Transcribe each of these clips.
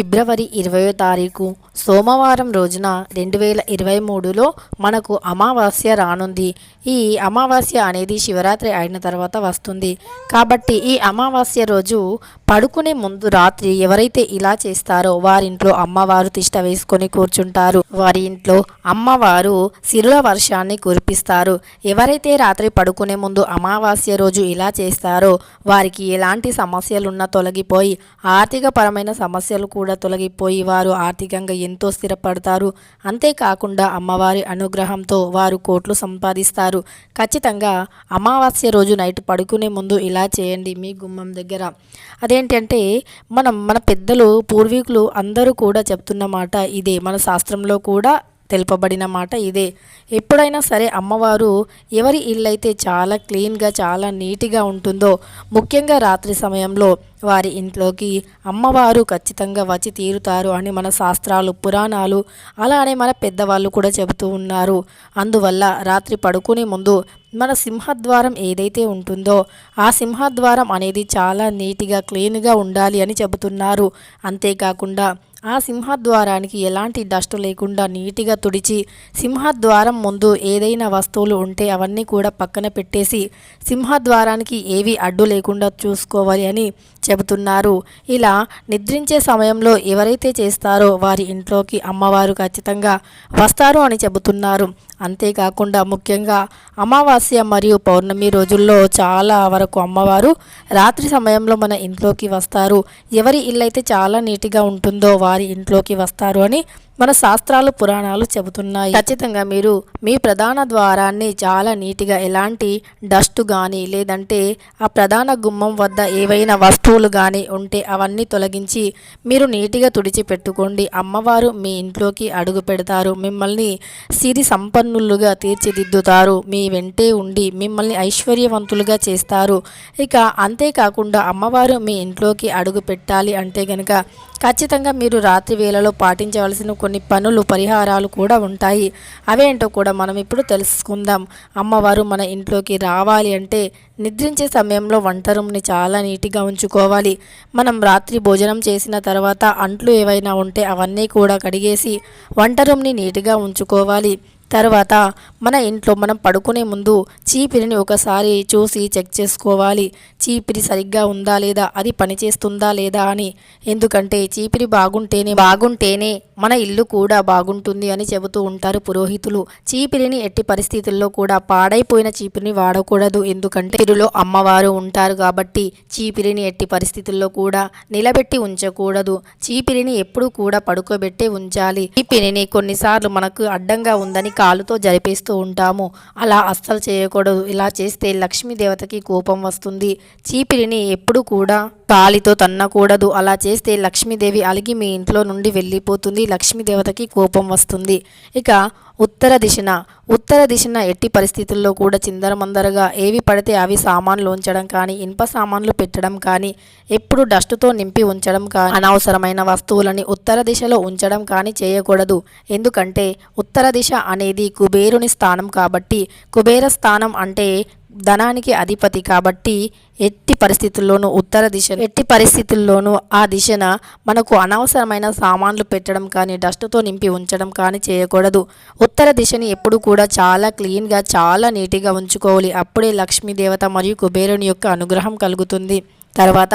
ఫిబ్రవరి ఇరవయో తారీఖు సోమవారం రోజున రెండు వేల ఇరవై మూడులో మనకు అమావాస్య రానుంది. ఈ అమావాస్య అనేది శివరాత్రి అయిన తర్వాత వస్తుంది. కాబట్టి ఈ అమావాస్య రోజు పడుకునే ముందు రాత్రి ఎవరైతే ఇలా చేస్తారో వారింట్లో అమ్మవారు తిష్ట వేసుకొని కూర్చుంటారు. వారి ఇంట్లో అమ్మవారు సిరుల వర్షాన్ని కురిపిస్తారు. ఎవరైతే రాత్రి పడుకునే ముందు అమావాస్య రోజు ఇలా చేస్తారో వారికి ఎలాంటి సమస్యలున్నా తొలగిపోయి ఆర్థిక పరమైన సమస్యలు కూడా తొలగిపోయి వారు ఆర్థికంగా ఎంతో స్థిరపడతారు. అంతేకాకుండా అమ్మవారి అనుగ్రహంతో వారు కోట్లు సంపాదిస్తారు. ఖచ్చితంగా అమావాస్య రోజు నైట్ పడుకునే ముందు ఇలా చేయండి మీ గుమ్మం దగ్గర. అదేంటంటే మనం మన పెద్దలు పూర్వీకులు అందరూ కూడా చెప్తున్న మాట ఇదే. మన శాస్త్రంలో కూడా తెలుపబడిన మాట ఇదే. ఎప్పుడైనా సరే అమ్మవారు ఎవరి ఇల్లు అయితే చాలా క్లీన్గా చాలా నీట్గా ఉంటుందో ముఖ్యంగా రాత్రి సమయంలో వారి ఇంట్లోకి అమ్మవారు ఖచ్చితంగా వచ్చి తీరుతారు అని మన శాస్త్రాలు పురాణాలు అలానే మన పెద్దవాళ్ళు కూడా చెబుతూ ఉన్నారు. అందువల్ల రాత్రి పడుకునే ముందు మన సింహద్వారం ఏదైతే ఉంటుందో ఆ సింహద్వారం అనేది చాలా నీట్గా క్లీన్గా ఉండాలి అని చెబుతున్నారు. అంతేకాకుండా ఆ సింహద్వారానికి ఎలాంటి డస్ట్ లేకుండా నీట్గా తుడిచి సింహద్వారం ముందు ఏదైనా వస్తువులు ఉంటే అవన్నీ కూడా పక్కన పెట్టేసి సింహద్వారానికి ఏవి అడ్డు లేకుండా చూసుకోవాలి అని చెబుతున్నారు. ఇలా నిద్రించే సమయంలో ఎవరైతే చేస్తారో వారి ఇంట్లోకి అమ్మవారు ఖచ్చితంగా వస్తారు అని చెబుతున్నారు. అంతేకాకుండా ముఖ్యంగా అమావాస్య మరియు పౌర్ణమి రోజుల్లో చాలా వరకు అమ్మవారు రాత్రి సమయంలో మన ఇంట్లోకి వస్తారు. ఎవరి ఇల్లు అయితే చాలా నీట్గా ఉంటుందో వారి ఇంట్లోకి వస్తారు అని మన శాస్త్రాలు పురాణాలు చెబుతున్నాయి. ఖచ్చితంగా మీరు మీ ప్రధాన ద్వారాన్ని చాలా నీట్గా ఎలాంటి డస్ట్ కానీ లేదంటే ఆ ప్రధాన గుమ్మం వద్ద ఏవైనా వస్తువులు కానీ ఉంటే అవన్నీ తొలగించి మీరు నీట్గా తుడిచిపెట్టుకోండి. అమ్మవారు మీ ఇంట్లోకి అడుగు పెడతారు. మిమ్మల్ని సిరి సంపన్నులుగా తీర్చిదిద్దుతారు. మీ వెంటే ఉండి మిమ్మల్ని ఐశ్వర్యవంతులుగా చేస్తారు. ఇక అంతేకాకుండా అమ్మవారు మీ ఇంట్లోకి అడుగు పెట్టాలి అంటే గనక ఖచ్చితంగా మీరు రాత్రి వేళలో పాటించవలసిన కొన్ని పనులు పరిహారాలు కూడా ఉంటాయి. అవేంటో కూడా మనం ఇప్పుడు తెలుసుకుందాం. అమ్మవారు మన ఇంట్లోకి రావాలి అంటే నిద్రించే సమయంలో వంట రూమ్ని చాలా నీట్గా ఉంచుకోవాలి. మనం రాత్రి భోజనం చేసిన తర్వాత అంట్లు ఏవైనా ఉంటే అవన్నీ కూడా కడిగేసి వంట రూమ్ని నీట్గా ఉంచుకోవాలి. తర్వాత మన ఇంట్లో మనం పడుకునే ముందు చీపిరిని ఒకసారి చూసి చెక్ చేసుకోవాలి. చీపిరి సరిగ్గా ఉందా లేదా? అది పనిచేస్తుందా లేదా అని. ఎందుకంటే చీపిరి బాగుంటేనే బాగుంటేనే మన ఇల్లు కూడా బాగుంటుంది అని చెబుతూ ఉంటారు పురోహితులు. చీపిరిని ఎట్టి పరిస్థితుల్లో కూడా పాడైపోయిన చీపిరిని వాడకూడదు. ఎందుకంటే ఇరులో అమ్మవారు ఉంటారు కాబట్టి చీపిరిని ఎట్టి పరిస్థితుల్లో కూడా నిలబెట్టి ఉంచకూడదు. చీపిరిని ఎప్పుడూ కూడా పడుకోబెట్టే ఉంచాలి. చీపిరిని కొన్నిసార్లు మనకు అడ్డంగా ఉందని కాలుతో జరిపేస్తూ ఉంటాము. అలా అస్సలు చేయకూడదు. ఇలా చేస్తే లక్ష్మీదేవతకి కోపం వస్తుంది. చీపిరిని ఎప్పుడు కూడా కాలితో తన్నకూడదు. అలా చేస్తే లక్ష్మీదేవి అలిగి మీ ఇంట్లో నుండి వెళ్ళిపోతుంది. లక్ష్మీదేవతకి కోపం వస్తుంది. ఇక ఉత్తర దిశన ఉత్తర దిశన ఎట్టి పరిస్థితుల్లో కూడా చిందరమందరగా ఏవి పడితే అవి సామాన్లు ఉంచడం కానీ ఇనుప సామాన్లు పెట్టడం కానీ ఎప్పుడు డస్ట్తో నింపి ఉంచడం కానీ అనవసరమైన వస్తువులని ఉత్తర దిశలో ఉంచడం కానీ చేయకూడదు. ఎందుకంటే ఉత్తర దిశ అనేది కుబేరుని స్థానం కాబట్టి కుబేర స్థానం అంటే ధనానికి అధిపతి కాబట్టి ఎట్టి పరిస్థితుల్లోనూ ఉత్తర దిశ ఎట్టి పరిస్థితుల్లోనూ ఆ దిశన మనకు అనవసరమైన సామాన్లు పెట్టడం కానీ డస్ట్తో నింపి ఉంచడం కానీ చేయకూడదు. ఉత్తర దిశని ఎప్పుడు కూడా చాలా క్లీన్గా చాలా నీట్గా ఉంచుకోవాలి. అప్పుడే లక్ష్మీదేవత మరియు కుబేరుని యొక్క అనుగ్రహం కలుగుతుంది. తర్వాత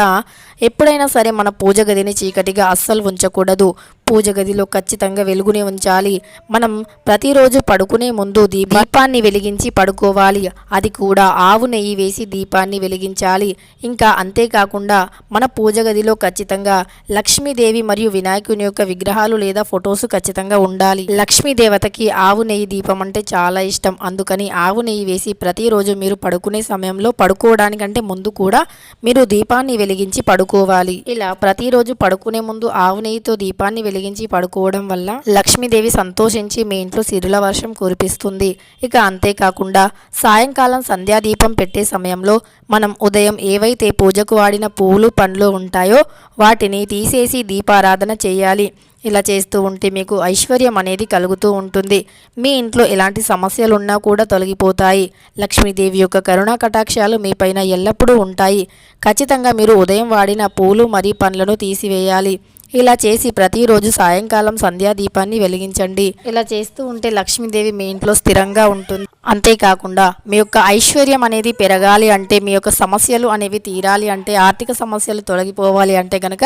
ఎప్పుడైనా సరే మన పూజ గదిని చీకటిగా అస్సలు ఉంచకూడదు. పూజ గదిలో ఖచ్చితంగా వెలుగునే ఉంచాలి. మనం ప్రతిరోజు పడుకునే ముందు దీపాన్ని వెలిగించి పడుకోవాలి. అది కూడా ఆవు నెయ్యి వేసి దీపాన్ని వెలిగించాలి. ఇంకా అంతేకాకుండా మన పూజ గదిలో ఖచ్చితంగా లక్ష్మీదేవి మరియు వినాయకుని యొక్క విగ్రహాలు లేదా ఫొటోస్ ఖచ్చితంగా ఉండాలి. లక్ష్మీ దేవతకి ఆవు నెయ్యి దీపం అంటే చాలా ఇష్టం. అందుకని ఆవు నెయ్యి వేసి ప్రతిరోజు మీరు పడుకునే సమయంలో పడుకోవడానికంటే ముందు కూడా మీరు దీపాన్ని వెలిగించి పడుకోవాలి. ఇలా ప్రతిరోజు పడుకునే ముందు ఆవు నెయ్యితో దీపాన్ని వెలిగించి పడుకోవడం వల్ల లక్ష్మీదేవి సంతోషించి మీ ఇంట్లో సిరుల వర్షం కురిపిస్తుంది. ఇక అంతేకాకుండా సాయంకాలం సంధ్యాదీపం పెట్టే సమయంలో మనం ఉదయం ఏవైతే పూజకు వాడిన పువ్వులు పండ్లు ఉంటాయో వాటిని తీసేసి దీపారాధన చేయాలి. ఇలా చేస్తూ ఉంటే మీకు ఐశ్వర్యం అనేది కలుగుతూ ఉంటుంది. మీ ఇంట్లో ఎలాంటి సమస్యలు ఉన్నా కూడా తొలగిపోతాయి. లక్ష్మీదేవి యొక్క కరుణా కటాక్షాలు మీపైన ఎల్లప్పుడూ ఉంటాయి. ఖచ్చితంగా మీరు ఉదయం వాడిన పూలు మరియు పండ్లను తీసివేయాలి. ఇలా చేసి ప్రతిరోజు సాయంకాలం సంధ్యా దీపాన్ని వెలిగించండి. ఇలా చేస్తూ ఉంటే లక్ష్మీదేవి మీ ఇంట్లో స్థిరంగా ఉంటుంది. అంతేకాకుండా మీ యొక్క ఐశ్వర్యం అనేది పెరగాలి అంటే మీ యొక్క సమస్యలు అనేవి తీరాలి అంటే ఆర్థిక సమస్యలు తొలగిపోవాలి అంటే కనుక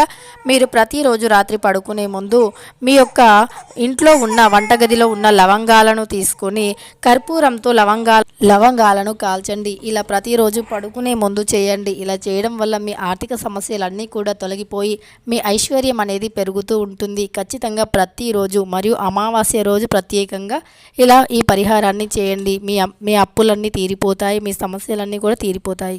మీరు ప్రతిరోజు రాత్రి పడుకునే ముందు మీ యొక్క ఇంట్లో ఉన్న వంటగదిలో ఉన్న లవంగాలను తీసుకొని కర్పూరంతో లవంగాల లవంగాలను కాల్చండి. ఇలా ప్రతిరోజు పడుకునే ముందు చేయండి. ఇలా చేయడం వల్ల మీ ఆర్థిక సమస్యలన్నీ కూడా తొలగిపోయి మీ ఐశ్వర్యం అనేది పెరుగుతూ ఉంటుంది. ఖచ్చితంగా ప్రతిరోజు మరియు అమావాస్య రోజు ప్రత్యేకంగా ఇలా ఈ పరిహారాన్ని చేయండి. మీ మీ అప్పులన్నీ తీరిపోతాయి మీ సమస్యలన్నీ కూడా తీరిపోతాయి.